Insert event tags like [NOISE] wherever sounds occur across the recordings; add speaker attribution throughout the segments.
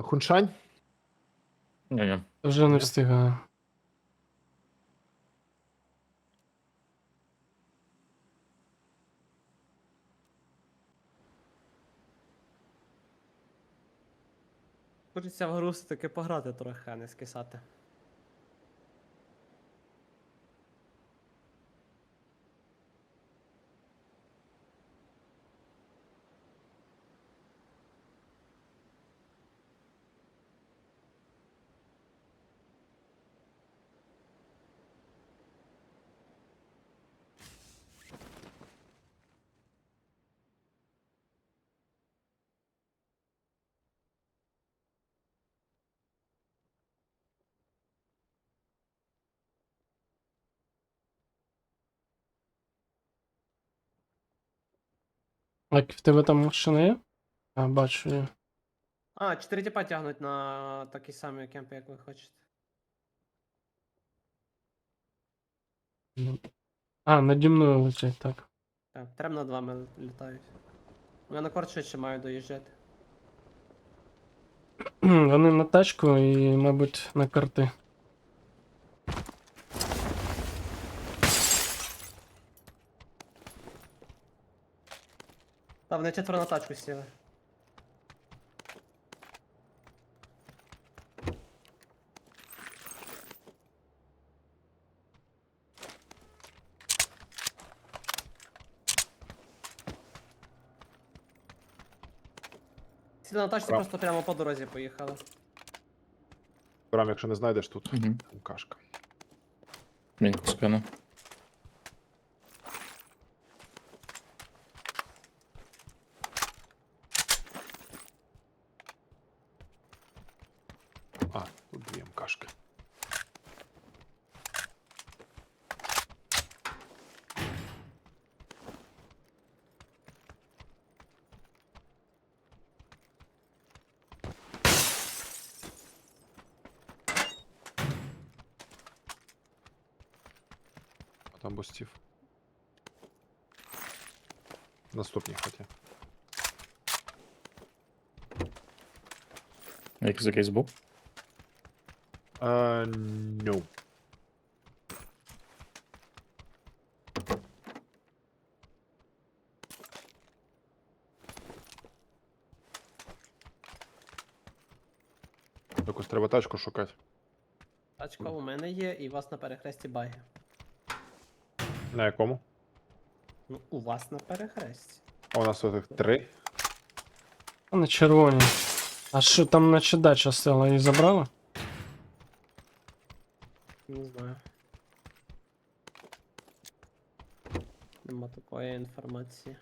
Speaker 1: Хуншань?
Speaker 2: Ні-ні.
Speaker 3: Вже не встигаю.
Speaker 4: Хочеться в гру все-таки пограти трохи, а не скисати.
Speaker 3: Як в тебе там машина є? А, бачу є.
Speaker 4: А, чотири тіпа тягнуть на такі самі кемпи, як ви хочете.
Speaker 3: Ну. А, наді мною летять, так.
Speaker 4: Так, трем над вами літають. Я на корт швидше маю доїжджати.
Speaker 3: Вони на тачку і, мабуть, на карти.
Speaker 4: Та вони четверо на тачку сіли. Сіли на тачці
Speaker 1: Прав.
Speaker 4: просто прямо по дорозі поїхали.
Speaker 1: Прям, якщо не знайдеш тут.
Speaker 2: Угу.
Speaker 1: Кашка.
Speaker 2: Мінь спину.
Speaker 1: А, тут дві МКшки. А там бустів. Наступні хотя.
Speaker 2: Якийсь якийсь був.
Speaker 1: Uh, no. Якусь треба тачку шукати.
Speaker 4: Тачка у мене є, і у вас на перехресті баги.
Speaker 1: На якому?
Speaker 4: Ну, у вас на перехресті.
Speaker 1: А у нас тут три.
Speaker 3: А на червоні. А що там наче дача села і забрала?
Speaker 4: Не знаю. Нема такої інформації.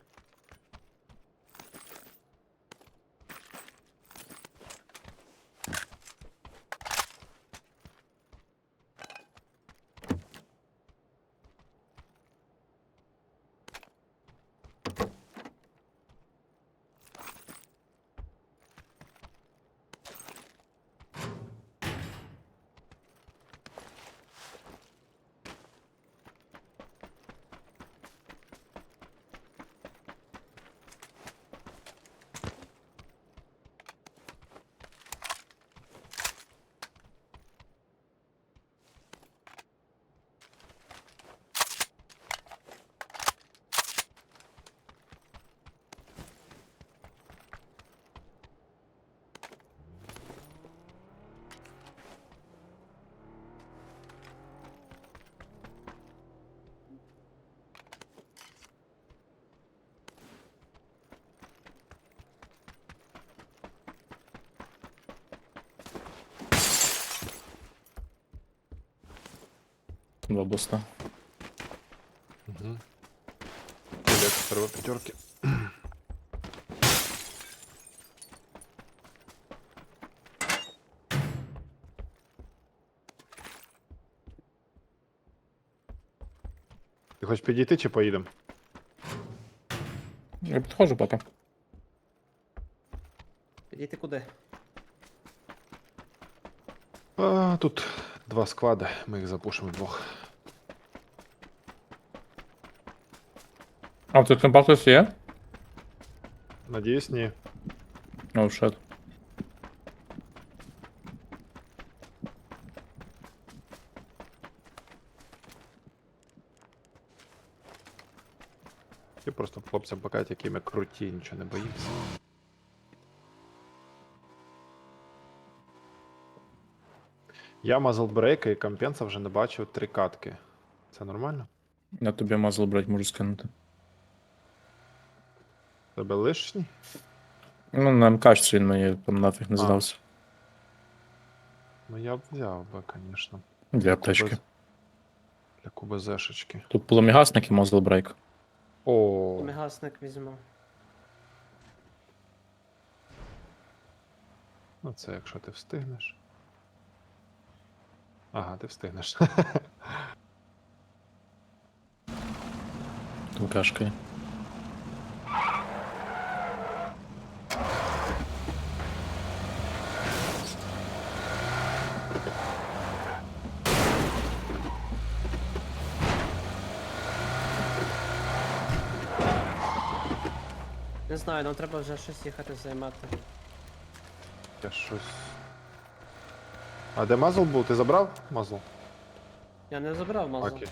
Speaker 2: Два буста.
Speaker 1: Угу. треба п'ятерки. Ти хочеш підійти чи поїдемо?
Speaker 2: Я підходжу поки.
Speaker 4: Підійти куди?
Speaker 1: А, тут два склади, ми їх запушимо двох.
Speaker 2: А ты там компактах я?
Speaker 1: Надеюсь не.
Speaker 2: О, oh, shit.
Speaker 1: Ти просто хлопцям покать, такими крути, ничего не боїмося. Я мазлбрейка і компенса вже не бачив три катки. Це нормально?
Speaker 2: Я тобі мазлбрейк можу скинути.
Speaker 1: Тебе лишні?
Speaker 2: Ну, на МКшці він мені там нафіг не
Speaker 1: А.
Speaker 2: здався.
Speaker 1: Ну я б взяв би, звісно.
Speaker 2: Дві аптечки.
Speaker 1: Для кубезешечки.
Speaker 2: Тут полумігасник і мазл брейк.
Speaker 1: О,
Speaker 4: Мегасник візьму.
Speaker 1: ну це якщо ти встигнеш. Ага, ти встигнеш. [LAUGHS]
Speaker 2: МКшка є.
Speaker 4: Не знаю, нам треба вже щось їхати займати.
Speaker 1: Я щось. А де мазл був? Ти забрав мазл?
Speaker 4: Я не забрав мазу.
Speaker 1: Окей.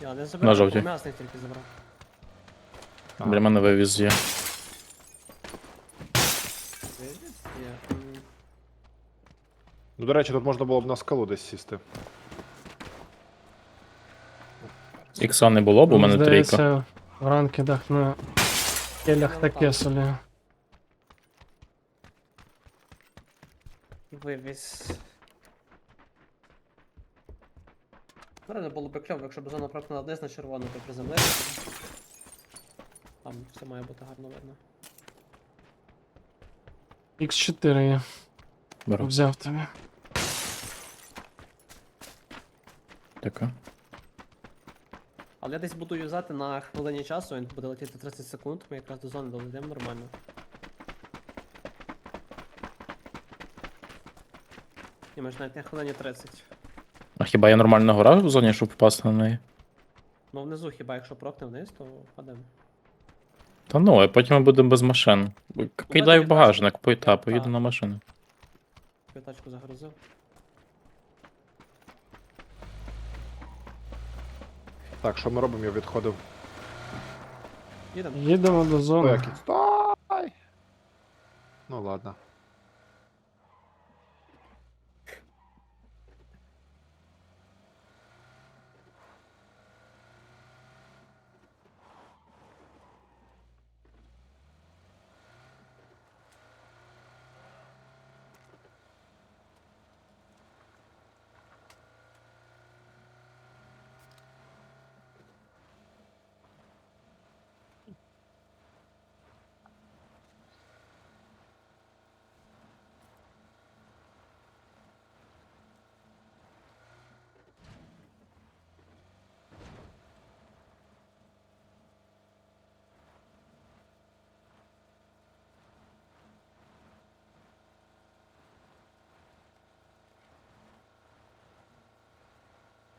Speaker 4: Я не забрав,
Speaker 2: жовтій.
Speaker 4: м'ясник тільки забрав.
Speaker 2: Для мене вивіз є.
Speaker 4: Вивіз? Є. М,
Speaker 1: Ну, до речі, тут можна було б на скалу десь сісти.
Speaker 2: Ікса не було, бо у мене трійка.
Speaker 3: Здається, в ранкедах на келях таке
Speaker 4: так.
Speaker 3: собі.
Speaker 4: Вивіз. Реально було б кльово, якщо б зона прокнула вниз на червону, то приземлився. Там все має бути гарно видно.
Speaker 3: Х4 є.
Speaker 2: Беру.
Speaker 3: Взяв тобі.
Speaker 2: Така.
Speaker 4: Але я десь буду юзати на хвилині часу, він буде летіти 30 секунд, ми якраз до зони долетимо нормально. І ми ж навіть на хвилині 30.
Speaker 2: А хіба я нормально грав в зоні, щоб попасти на неї?
Speaker 4: Ну внизу хіба якщо прокне вниз, то впадемо.
Speaker 2: Та ну, а потім ми будемо без машин. Кидай в багажник, по та, поїду на машину.
Speaker 4: Я тачку загрузив.
Speaker 1: Так, що ми робимо? Я відходив.
Speaker 4: Їдемо.
Speaker 3: Їдемо до зони.
Speaker 1: який. Стой! Ну ладно.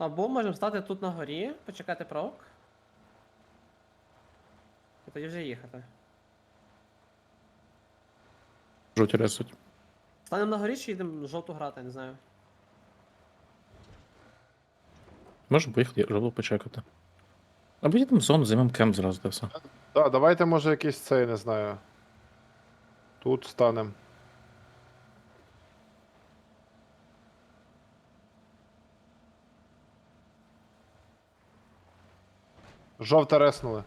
Speaker 4: Або можемо стати тут на горі, почекати прок. І тоді вже їхати.
Speaker 2: Жовті ресуть.
Speaker 4: Станемо на горі чи їдемо жовту грати, я не знаю.
Speaker 2: Можемо поїхати жовту почекати. Або їдемо в зону, займемо кемп зразу, де все.
Speaker 1: Да, давайте, може, якийсь цей, не знаю. Тут станем. Жовте реснули.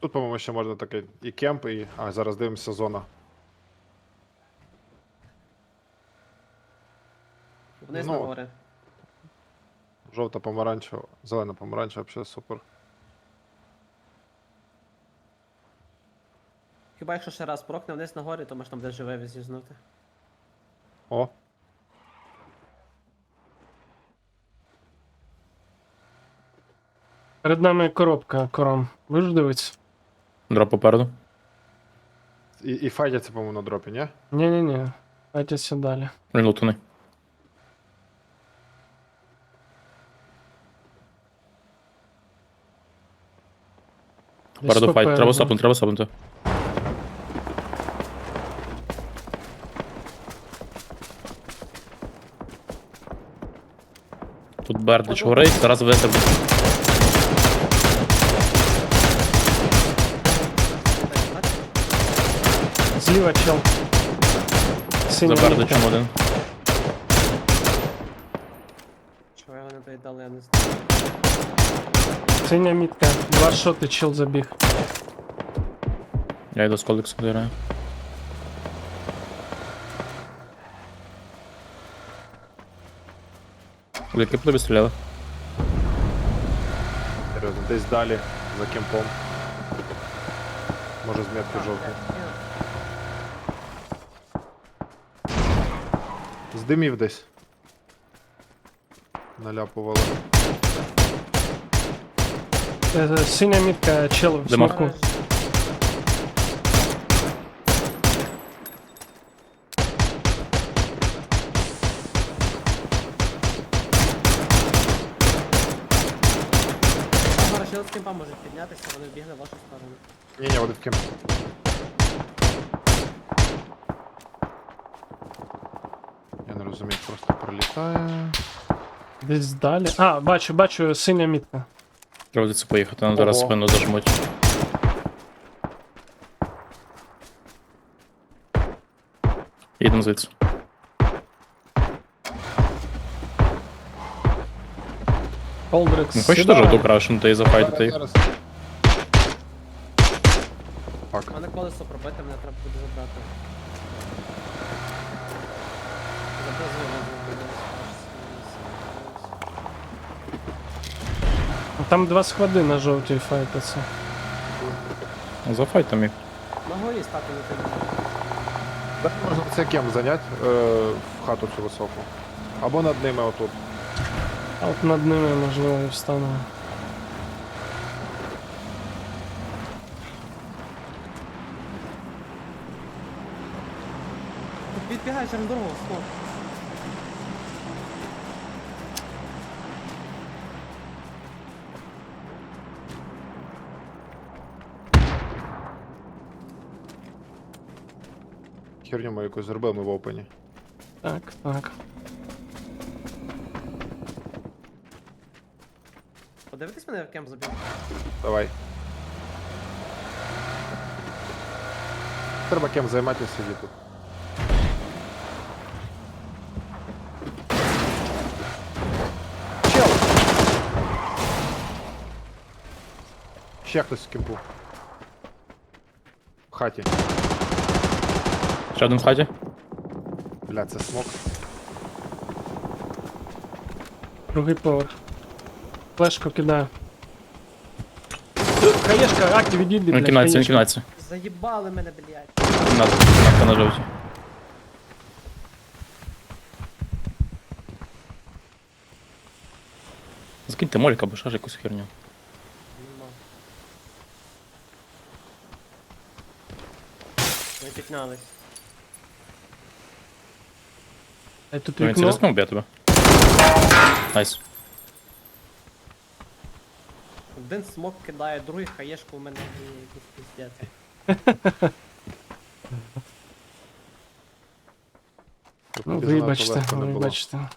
Speaker 1: Тут, по-моєму, ще можна таке і кемп, і. А, зараз дивимося зона.
Speaker 4: Вниз
Speaker 1: Ну.
Speaker 4: на гори.
Speaker 1: Жовта помаранчева, зелена помаранчева, взагалі супер.
Speaker 4: Хіба якщо ще раз прокне вниз на горі, то можна буде живе візізнути.
Speaker 1: О,
Speaker 3: Перед нами коробка кором. Будеш дивитися?
Speaker 2: Дроп попереду.
Speaker 1: і, і файтяться, по-моєму, на дропі, ні?
Speaker 3: Ні-ні-ні. Хайтеся далі.
Speaker 2: Він лутаний. Попереду файт. Треба сапнути, треба сапнути. Тут Бердич горить, зараз веде.
Speaker 3: Зліва чел.
Speaker 2: За
Speaker 3: мітка.
Speaker 2: Бердичем один.
Speaker 4: Чого його не доїдали, я не знаю.
Speaker 3: Синя мітка. Два шоти чел забіг.
Speaker 2: Я йду з колексом граю. Які по тобі стріляли?
Speaker 1: Серйозно, десь далі, за кемпом. Може з метки жовтий. З димів десь. Наляпували.
Speaker 3: Е, Синя мітка чел в
Speaker 2: Дима.
Speaker 3: смоку.
Speaker 4: Зараз ще з можуть піднятися, вони бігли в вашу сторону.
Speaker 1: Ні, ні, один в кемп. Я не розумію, просто пролітає.
Speaker 3: Десь далі. А, бачу, бачу, синя мітка.
Speaker 2: Треба звідси поїхати, нам зараз
Speaker 1: Ого.
Speaker 2: спину зажмуть. Їдемо звідси.
Speaker 3: Олдрекс.
Speaker 2: Не хочеш
Speaker 3: сідає.
Speaker 2: жовту крашнути і зафайтити
Speaker 1: Зараз,
Speaker 2: їх?
Speaker 1: зараз.
Speaker 4: У мене колесо пробите, мене треба буде забрати. Забезли,
Speaker 3: Там два сходи на жовтій файтаться.
Speaker 2: Зафайтом їх.
Speaker 4: На горі стати не тим.
Speaker 1: Так, можна це кем зайняти е, в хату цю високу. Або над ними отут.
Speaker 3: А от над ними, можливо, і встану.
Speaker 4: Підбігай через дорогу, стоп.
Speaker 1: Херню ми якусь зробили ми в опені.
Speaker 3: Так, так.
Speaker 4: Подивитись мене в кемп забіг.
Speaker 1: Давай. Треба кем займатися сидіти тут. Чел! Ще хтось в кемпу. В хаті.
Speaker 2: Ще один в хаті.
Speaker 1: Бля, це смок.
Speaker 3: Другий поверх. Флешку кидаю. Хаєшка, акті відійди,
Speaker 2: Він
Speaker 3: блядь,
Speaker 2: кінається, він
Speaker 3: хаєшка.
Speaker 4: Заїбали мене, блядь.
Speaker 2: Кімната, кімната на жовтій. Закиньте молька або ще ж якусь херню.
Speaker 4: Нема. Ми піднялись.
Speaker 3: А тут
Speaker 2: Ну, Він
Speaker 3: вікно.
Speaker 2: тебе. Найс.
Speaker 4: Один смок кидає, другий хаєшку у мене і якийсь пиздець.
Speaker 1: Тут
Speaker 3: Ну, вибачте,
Speaker 1: легко не було.
Speaker 3: вибачте.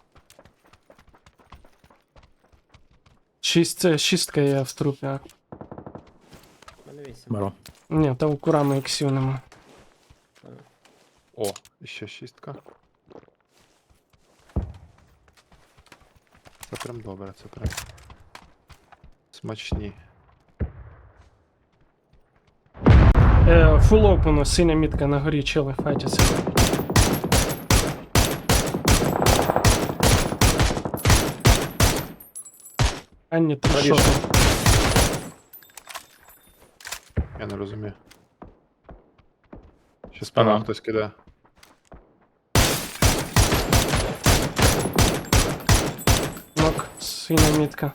Speaker 3: Шість, це шістка є в трупі. а.
Speaker 4: У мене вісім.
Speaker 2: Беру.
Speaker 3: Ні, та у курами іксів нема.
Speaker 1: О, ще шістка. Це прям добре, це прям. Смачні.
Speaker 3: Е, фул опену, синя мітка на горі, чели файтяться. Анні, три
Speaker 1: Правіше.
Speaker 3: шоти.
Speaker 1: Я не розумію. Ще
Speaker 2: Спина.
Speaker 1: спина хтось кидає.
Speaker 3: Синя мітка.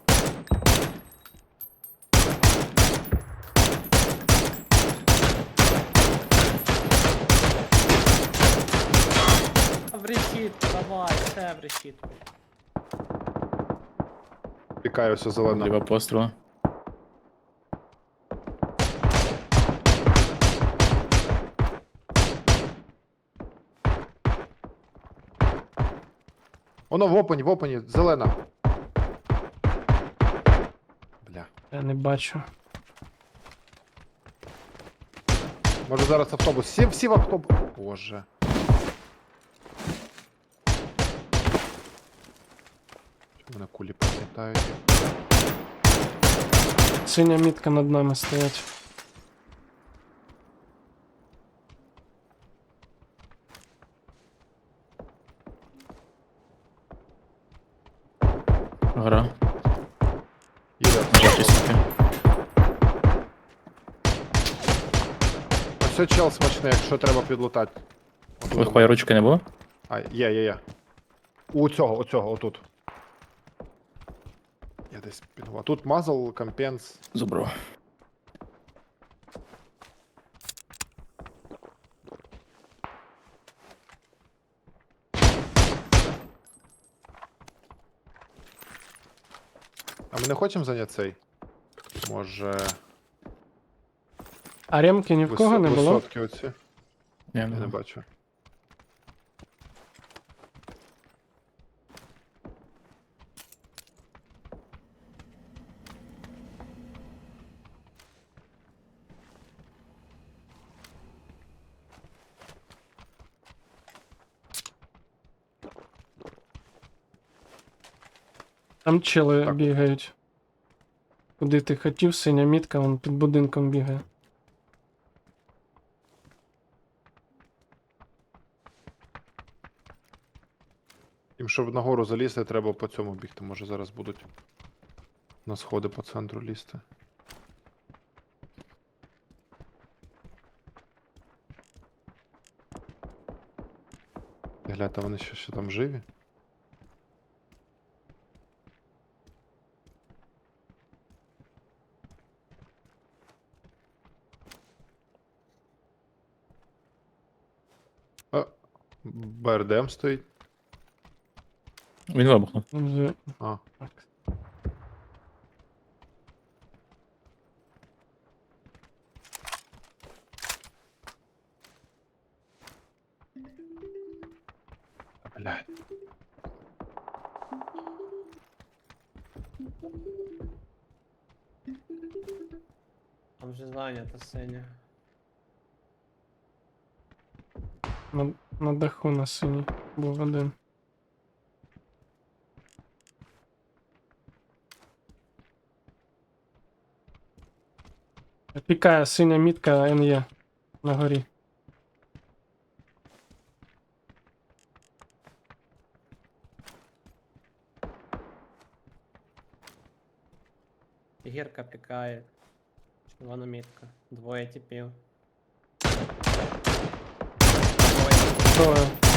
Speaker 4: В решітку, давай, все в решітку.
Speaker 1: Пікаюся зелена.
Speaker 2: Ліва постріла.
Speaker 1: Воно в опені, в опені, зелена. Бля.
Speaker 3: Я не бачу.
Speaker 1: Може зараз автобус. Всі, всі в автобус. Боже. Чому мене кулі прилітають?
Speaker 3: Синя мітка над нами стоять.
Speaker 1: Ось це чел смачний, якщо треба підлутати.
Speaker 2: Лихої ручки не було?
Speaker 1: А, є, є, є. У цього, у цього, отут. Я десь підгував. Тут мазал, компенс.
Speaker 2: Забрав.
Speaker 1: А ми не хочемо зайняти цей? Може.
Speaker 3: А ремки ні в кого не було?
Speaker 1: Висотки оці.
Speaker 2: Я не
Speaker 1: не бачу.
Speaker 3: Там чели
Speaker 1: Так.
Speaker 3: бігають. Куди ти хотів, синя мітка, вон під будинком бігає.
Speaker 1: Щоб нагору залізти, треба по цьому бігти. Може зараз будуть на сходи по центру лізти. Гляньте, вони ще, ще там живі. БРДМ стоїть.
Speaker 2: Він вибухнув.
Speaker 1: А, блядь.
Speaker 4: Там вже зайнято синя.
Speaker 3: На, на даху на синій був один. Пікає синя мітка НЄ на горі.
Speaker 4: Гірка пікає. Червона мітка. Двоє типів. Двоє.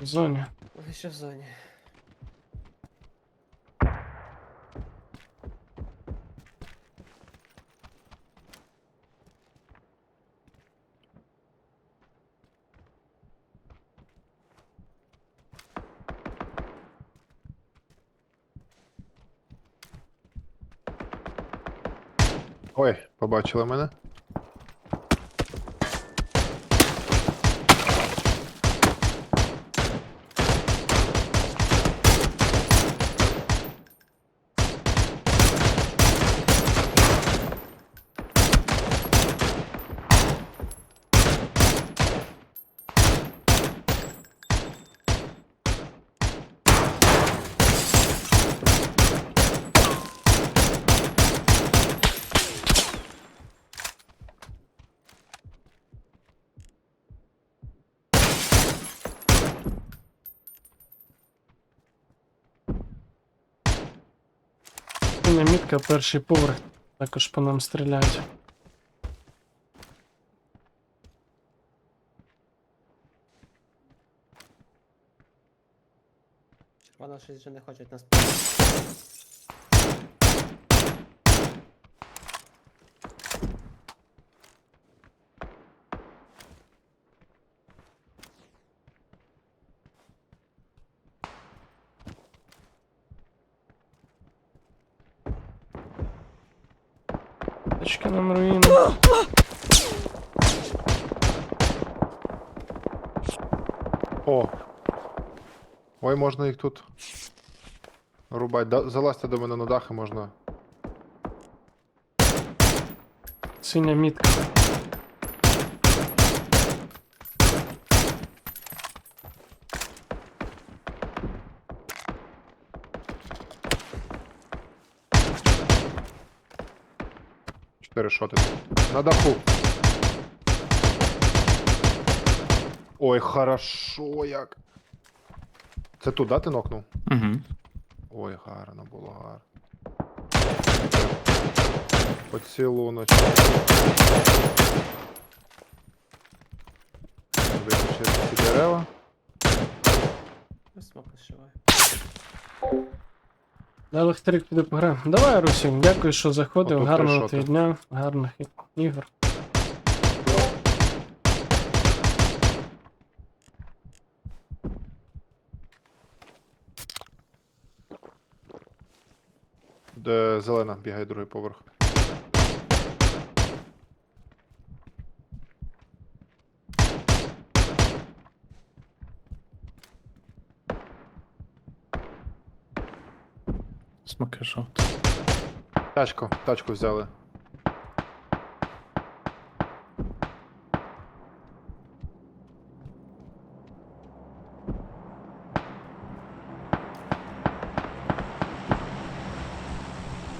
Speaker 3: В зоні.
Speaker 4: Вони ще в зоні.
Speaker 1: Ой, побачили мене.
Speaker 3: Синя перший поверх. Також по нам стріляють.
Speaker 4: Червона щось вже не хочуть нас.
Speaker 3: Точки нам руїни.
Speaker 1: О! Ой, можна їх тут. Рубать. Да, залазьте до мене на дахи можна.
Speaker 3: Синя мітка.
Speaker 1: Шоти. На даху. Ой, хорошо як. Це тут, да, ти нокнув?
Speaker 2: Угу.
Speaker 1: Ой, гарно було гарно. Поцілуночок. Виключити ці дерева.
Speaker 4: Ось смок
Speaker 3: Да, електрик піде пограємо. Давай, Русі, дякую, що заходив. Гарного тобі дня, гарних ігор.
Speaker 1: Де зелена бігає другий поверх.
Speaker 2: Смоки жовт.
Speaker 1: Тачку, тачку взяли.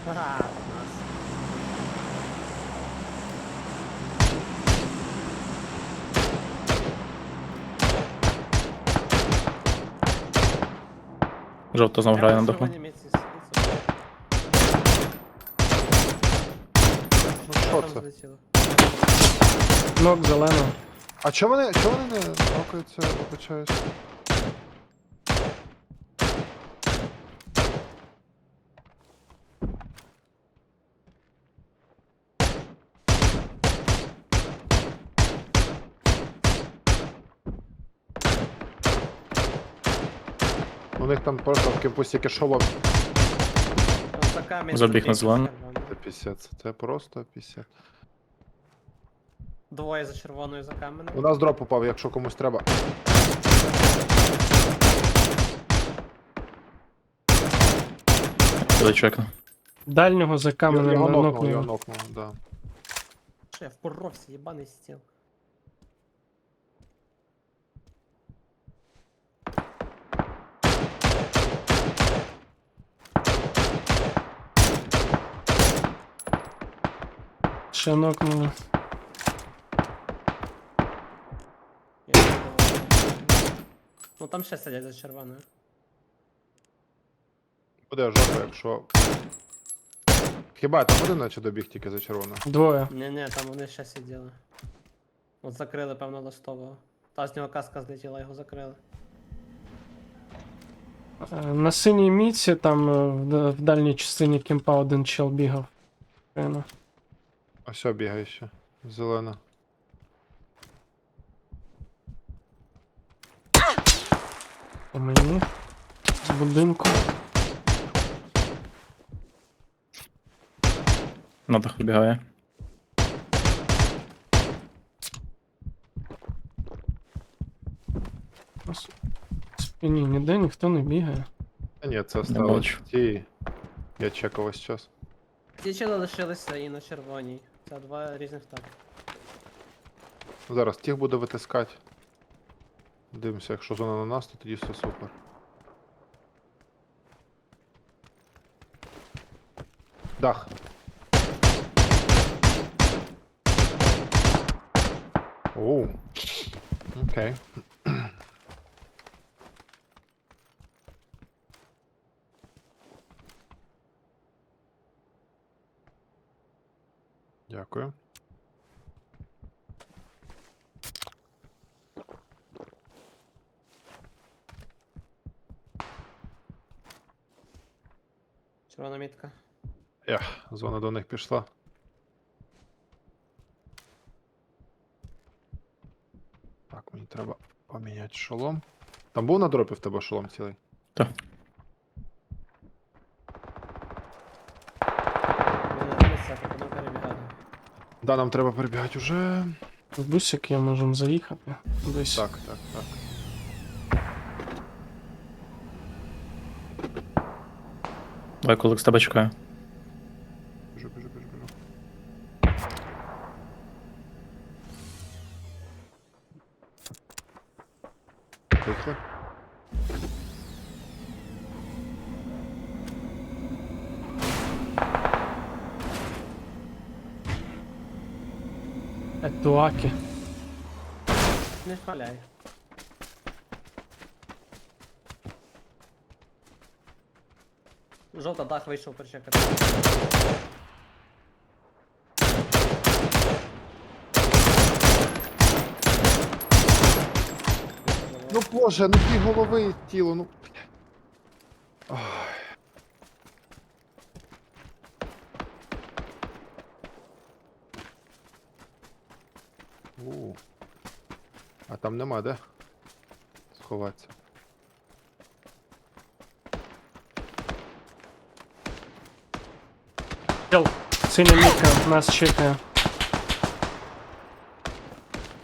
Speaker 4: Ага, нас.
Speaker 2: Знов грає на даху.
Speaker 4: Червоні міці сидиться.
Speaker 1: Ну що
Speaker 4: Там
Speaker 1: це?
Speaker 4: злетіло.
Speaker 3: Нок зелено.
Speaker 1: А чого вони, чого вони не нокаються, вибачаюсь? У них там просто в кемпусі кишово
Speaker 2: Забіг на
Speaker 1: це 50. Це просто 50.
Speaker 4: Двоє за червоною за каменем.
Speaker 1: У нас дроп упав, якщо комусь треба.
Speaker 2: Чекну.
Speaker 3: Дальнього за каменем
Speaker 1: його нокнув,
Speaker 3: нокнув.
Speaker 1: його нокнув, да.
Speaker 4: Що я впоровся, єбаний стіл.
Speaker 3: Ще нокнули.
Speaker 4: Я не думав. Ну там ще сидять за червоною.
Speaker 1: Буде жопа, якщо. Хіба там один наче добіг тільки за червоно?
Speaker 3: Двоє.
Speaker 4: Ні-ні, там вони ще сиділи. От закрили, певно, листового. Та з нього каска злетіла, його закрили.
Speaker 3: Е, На синій міці там е, в д- в дальній частині кемпа один чел бігав. Певно.
Speaker 1: Ось бігає ще. Зелена.
Speaker 3: По мені. З будинку.
Speaker 2: На дах вибігає.
Speaker 3: На с- спині ніде ніхто не бігає.
Speaker 1: А ні, це
Speaker 2: бачу.
Speaker 1: сталося ті. Я чекав ось час.
Speaker 4: Ці чили лишилися і на червоній. Це два різних так.
Speaker 1: Зараз тих буде витискати. Дивимося, якщо зона на нас, то тоді все супер. Дах. Оу. Окей. Дякую. зона до них пішла. Так, мені треба поміняти шолом. Там був на дропі в тебе шолом цілий?
Speaker 2: Так.
Speaker 4: Вони на місцях, як воно перебігали.
Speaker 1: Да, нам треба перебігати уже.
Speaker 3: В бусик я можемо заїхати. Десь.
Speaker 1: Так, так, так.
Speaker 2: Давай, коли з тебе чекаю.
Speaker 1: Поїхали.
Speaker 3: Етуаки.
Speaker 4: Не хваляй. Жовта дах вийшов перечекати.
Speaker 1: Ну боже, ну дві голови і тіло, ну. Ой. У. А там нема де сховатися.
Speaker 3: Чел, синя мітка нас чекає.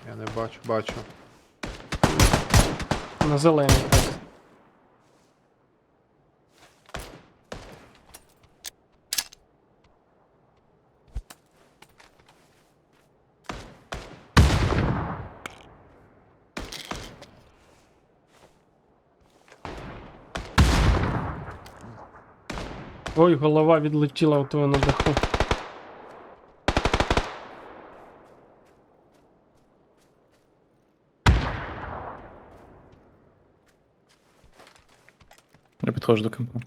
Speaker 1: Я не бачу, бачу.
Speaker 3: На зеленій. Ой, голова відлетіла у того на даху.
Speaker 2: Підходжу до кемпу.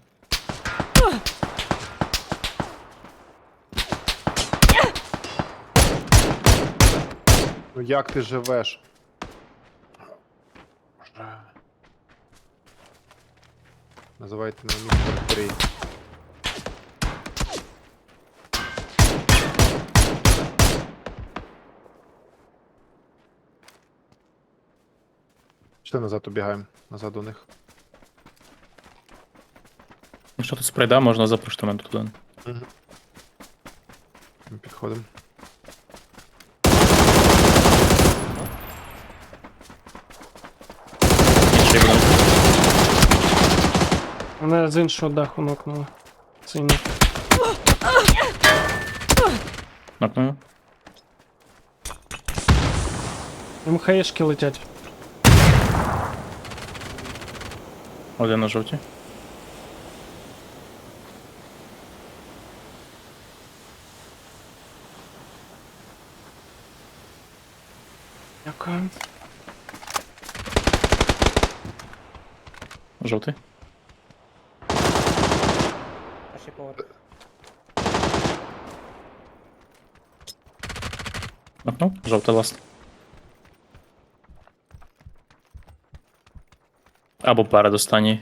Speaker 1: Ну як ти живеш? Називайте на містер 3. Чи назад убігаємо? Назад до них.
Speaker 2: Якщо тут спрейда, можна запрошити мене туди.
Speaker 1: Ми підходимо.
Speaker 2: І ще один.
Speaker 3: Мене з іншого даху нокнуло. Синій.
Speaker 2: Нокную.
Speaker 3: МХшки летять.
Speaker 2: Один на жовті.
Speaker 3: Дякую.
Speaker 2: Жовтий.
Speaker 4: Перший поверх.
Speaker 2: Нокнув. Жовтий ласт. Або передостанній.